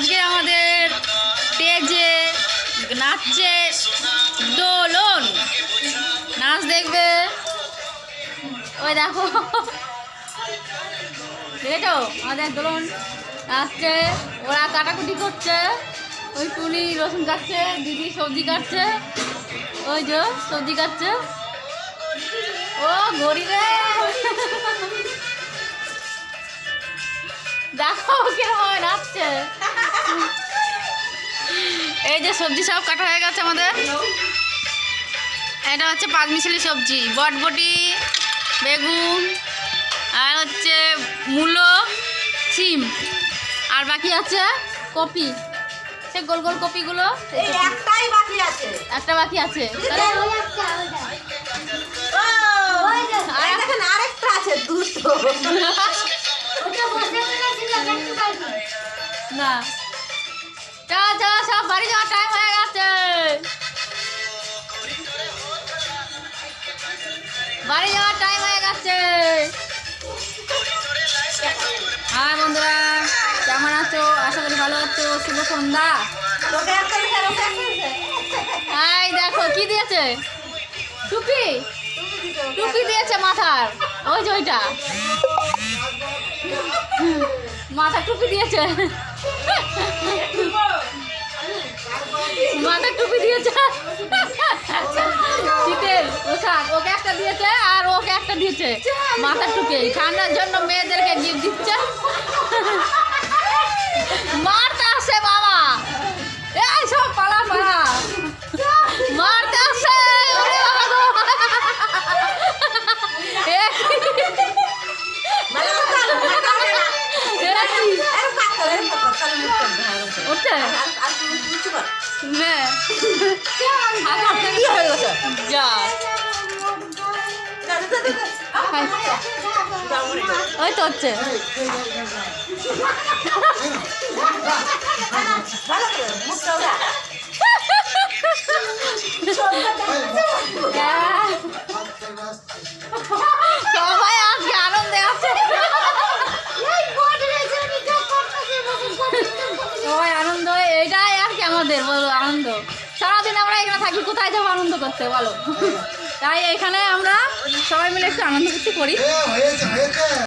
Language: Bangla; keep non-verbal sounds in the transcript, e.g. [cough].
আজকে আমাদের স্টেজে নাচছে দোলন। নাচ দেখবে। ওই দেখো। দেখেছ? আমাদের দোলন নাচছে, ওরা কাটাকুটি করছে। ওই টুনি রসুন কাটছে, দিদি সবজি কাটছে। ওই যে সবজি কাটছে। ও রে দেখো কীরকম এই যে সবজি সব কাটা হয়ে গেছে আমাদের। এটা হচ্ছে পাঁচমিশালি সবজি বটবটি বেগুন আর হচ্ছে মূলো সিম আর বাকি আছে কপি। সে গোল গোল কপিগুলো। একটাই বাকি আছে। একটা বাকি আছে। তাহলে ও, আরেকটা আছে দুটো। [laughs] না। চা চা সব বাড়ি যাওয়ার টাইম হয়ে গেছে। বাড়ি যাওয়ার টাইম হয়ে গেছে। হ্যাঁ বন্ধুরা কেমন আছো? আশা করি ভালো আছো। শুভ সন্ধ্যা। এই দেখো কি দিয়েছে? টুপি? টুপি দিয়েছে মাথার। ওই যে ওইটা। মাথা টুপি দিয়েছে। টুপি দিয়েছে। শীতের পোশাক ওকে একটা দিয়েছে আর ওকে একটা দিয়েছে। মাথার টুপি ঠান্ডার জন্য মেয়েদেরকে গিফট দিচ্ছে। মারতে গেছে? যা। ওই তো হচ্ছে আমাদের বলো আনন্দ। সারাদিন আমরা এখানে থাকি কোথায় যাব আনন্দ করতে বলো? তাই এখানে আমরা সবাই মিলে একটু আনন্দ করতে করি। হয়েছে।